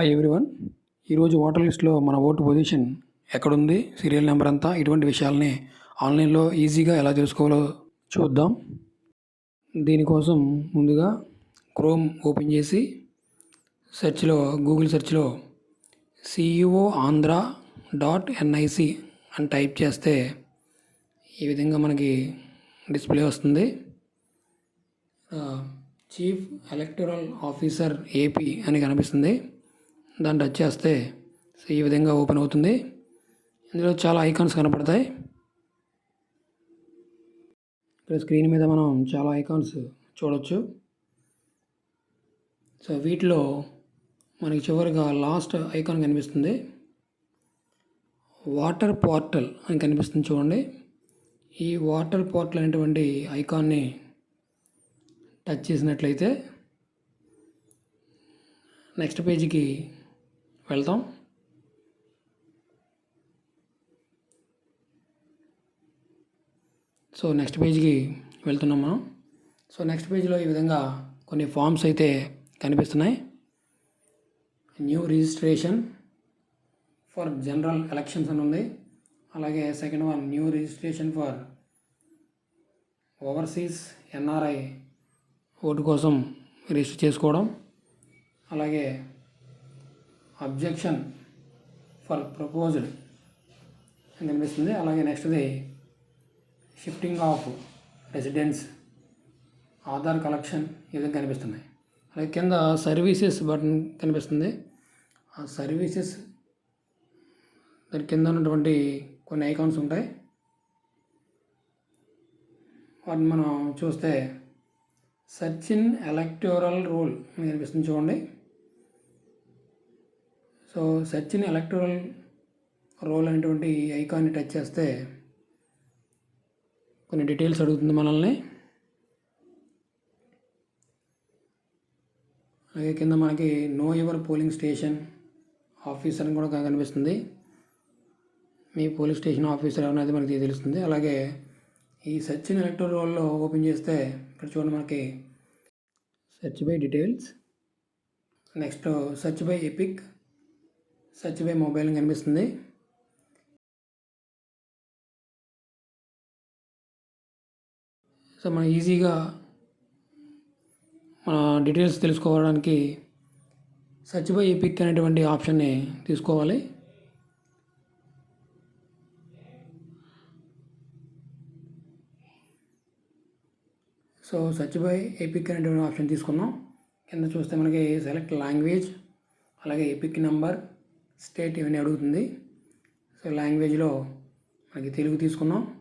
Hi everyone ఈరోజు voter లిస్ట్లో మన ఓటు పొజిషన్ ఎక్కడుంది సీరియల్ నెంబర్ అంతా ఇటువంటి విషయాల్ని ఆన్లైన్లో ఈజీగా ఎలా తెలుసుకోవాలో చూద్దాం. దీనికోసం ముందుగా క్రోమ్ ఓపెన్ చేసి సెర్చ్లో గూగుల్ సెర్చ్లో సిఇఓ ఆంధ్ర డాట్ ఎన్ఐసి అని టైప్ చేస్తే ఈ విధంగా మనకి డిస్ప్లే వస్తుంది. చీఫ్ ఎలక్టరల్ ఆఫీసర్ ఏపీ అని కనిపిస్తుంది. దాన్ని టచ్ చేస్తే సో ఈ విధంగా ఓపెన్ అవుతుంది. ఇందులో చాలా ఐకాన్స్ కనపడతాయి. ఇక్కడ స్క్రీన్ మీద మనం చాలా ఐకాన్స్ చూడవచ్చు సో వీటిలో మనకి చివరిగా లాస్ట్ ఐకాన్ కనిపిస్తుంది. వాటర్ పోర్టల్ అని కనిపిస్తుంది చూడండి. ఈ వాటర్ పోర్టల్ అనేటువంటి ఐకాన్ని టచ్ చేసినట్లయితే నెక్స్ట్ పేజీకి వెళ్తాం సో నెక్స్ట్ పేజ్కి వెళ్తున్నాం మనం. సో నెక్స్ట్ పేజ్లో ఈ విధంగా కొన్ని ఫామ్స్ అయితే కనిపిస్తున్నాయి. New registration for general elections అని ఉంది. అలాగే second one new registration for overseas NRI vote కోసం రిజిస్టర్ చేసుకోవడం. అలాగే అబ్జెక్షన్ ఫర్ ప్రపోజ్డ్ అని కనిపిస్తుంది అలాగే నెక్స్ట్ది shifting of residence Aadhaar collection ఈ విధంగా కనిపిస్తున్నాయి. అలాగే కింద సర్వీసెస్ బటన్ కనిపిస్తుంది. ఆ సర్వీసెస్ దాని కింద ఉన్నటువంటి కొన్ని ఐకాన్స్ ఉంటాయి. వాటిని మనం చూస్తే సచిన్ ఎలక్టోరల్ రూల్ అని కనిపిస్తుంది చూడండి. సో సచిన్ ఎలక్ట్రల్ రోల్ అనేటువంటి ఐకాన్ని టచ్ చేస్తే కొన్ని డీటెయిల్స్ అడుగుతుంది మనల్ని. అలాగే కింద మనకి know your polling station officer అని కూడా కనిపిస్తుంది. మీ పోలింగ్ స్టేషన్ ఆఫీసర్ అనేది మనకి తెలుస్తుంది. అలాగే ఈ సచిన్ ఎలక్ట్రల్ రోల్లో ఓపెన్ చేస్తే ఇక్కడ చూడండి మనకి search by details. Next search by EPIC సచివే by mobile కనిపిస్తుంది. సో మనం ఈజీగా మన డీటెయిల్స్ తెలుసుకోవడానికి సెర్చ్ బై అనేటువంటి ఆప్షన్ని తీసుకోవాలి. సో సెర్చ్ బై అనేటువంటి ఆప్షన్ తీసుకున్నాం కింద చూస్తే మనకి సెలెక్ట్ లాంగ్వేజ్ అలాగే ఏపిక్ నెంబర్ స్టేట్ ఇవన్నీ అడుగుతుంది? సో లాంగ్వేజ్లో మనకి తెలుగు తీసుకున్నాం.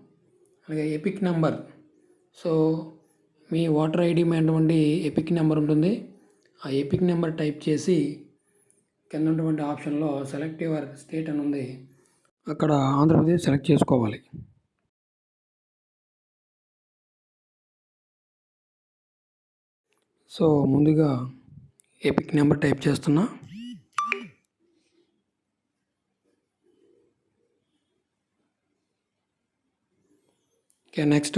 అలాగే ఎపిక్ నెంబర్. సో మీ ఓటర్ ఐడి అయినటువంటి ఎపిక్ నెంబర్ ఉంటుంది. ఆ ఎపిక్ నెంబర్ టైప్ చేసి కింద ఉన్నటువంటి ఆప్షన్లో సెలెక్ట్ యువర్ స్టేట్ అని ఉంది. అక్కడ ఆంధ్రప్రదేశ్ సెలెక్ట్ చేసుకోవాలి. సో ముందుగా ఎపిక్ నెంబర్ టైప్ చేస్తున్నా. ఓకే నెక్స్ట్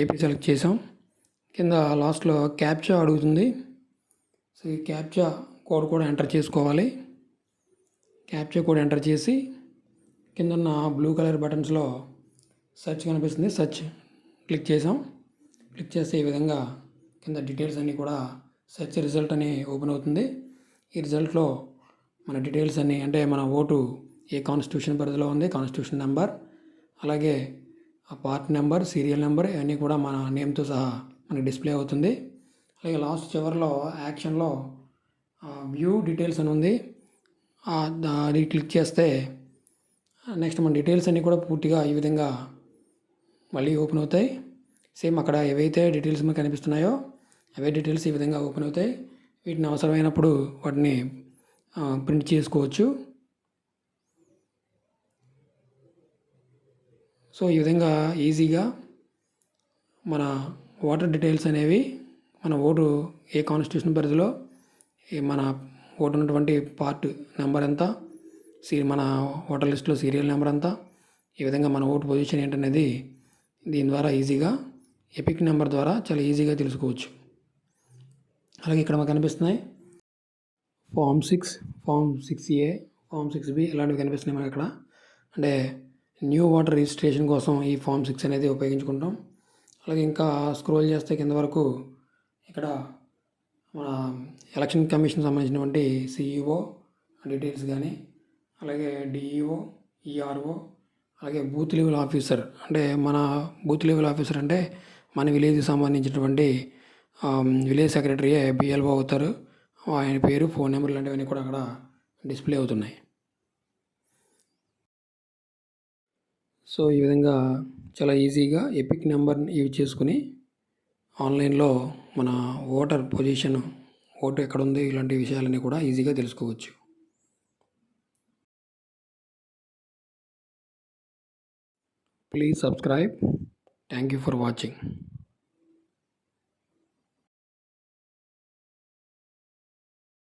ఏపీ సెలెక్ట్ చేసాం కింద లాస్ట్లో క్యాప్చా అడుగుతుంది. సో ఈ క్యాప్చా కోడ్ కూడా ఎంటర్ చేసుకోవాలి. క్యాప్చా కోడ్ ఎంటర్ చేసి కిందన్న బ్లూ కలర్ బటన్స్లో సెర్చ్ కనిపిస్తుంది. సెర్చ్ క్లిక్ చేసాం క్లిక్ చేస్తే ఈ విధంగా కింద డీటెయిల్స్ అన్నీ కూడా సెర్చ్ రిజల్ట్ అని ఓపెన్ అవుతుంది. ఈ రిజల్ట్లో మన డీటెయిల్స్ అన్నీ అంటే మన ఓటు ఏ కాన్స్టిట్యూషన్ పరిధిలో ఉంది. కాన్స్టిట్యూషన్ నెంబర్ అలాగే ఆ పార్ట్ నెంబర్ సీరియల్ నెంబర్ ఇవన్నీ కూడా మన నేమ్తో సహా మనకి డిస్ప్లే అవుతుంది. అలాగే లాస్ట్ చివరిలో యాక్షన్లో వ్యూ డీటెయిల్స్ అని ఉంది. అది క్లిక్ చేస్తే నెక్స్ట్ మన డీటెయిల్స్ అన్నీ కూడా పూర్తిగా ఈ విధంగా మళ్ళీ ఓపెన్ అవుతాయి. సేమ్ అక్కడ ఏవైతే డీటెయిల్స్ మీకు కనిపిస్తున్నాయో అవే డీటెయిల్స్ ఈ విధంగా ఓపెన్ అవుతాయి. వీటిని అవసరమైనప్పుడు వాటిని ప్రింట్ చేసుకోవచ్చు. సో ఈ విధంగా ఈజీగా మన ఓటర్ డీటెయిల్స్ అనేవి మన ఓటు ఏ కాన్స్టిట్యూషన్ పరిధిలో మన ఓటు ఉన్నటువంటి పార్ట్ నెంబర్ ఎంత సీ మన ఓటర్ లిస్ట్లో సీరియల్ నెంబర్ ఎంత ఈ విధంగా మన ఓటు పొజిషన్ ఏంటనేది దీని ద్వారా ఈజీగా ఎపిక్ నెంబర్ ద్వారా చాలా ఈజీగా తెలుసుకోవచ్చు. అలాగే ఇక్కడ మాకు కనిపిస్తున్నాయి form six form six A form six B ఇలాంటివి కనిపిస్తున్నాయి మనకి ఇక్కడ. అంటే న్యూ వాటర్ రిజిస్ట్రేషన్ కోసం ఈ ఫామ్ సిక్స్ అనేది ఉపయోగించుకుంటాం. అలాగే ఇంకా స్క్రోల్ చేస్తే కింద వరకు ఇక్కడ మన ఎలక్షన్ కమిషన్ సంబంధించినటువంటి సిఈఓ డీటెయిల్స్ కానీ అలాగే డిఈఓ ఈఆర్ఓ అలాగే బూత్ లెవెల్ ఆఫీసర్ అంటే మన బూత్ లెవెల్ ఆఫీసర్ అంటే మన విలేజ్కి సంబంధించినటువంటి విలేజ్ సెక్రటరీ బిఎల్ఓ అవుతారు. ఆయన పేరు ఫోన్ నెంబర్ లాంటివన్నీ కూడా అక్కడ డిస్ప్లే అవుతున్నాయి. సో ఈ విధంగా చాలా ఈజీగా ఎపిక్ నెంబర్ని యూజ్ చేసుకుని ఆన్లైన్లో మన ఓటర్ పొజిషన్ ఓటు ఎక్కడ ఉంది ఇలాంటి విషయాలన్నీ కూడా ఈజీగా తెలుసుకోవచ్చు. Please subscribe. Thank you for watching.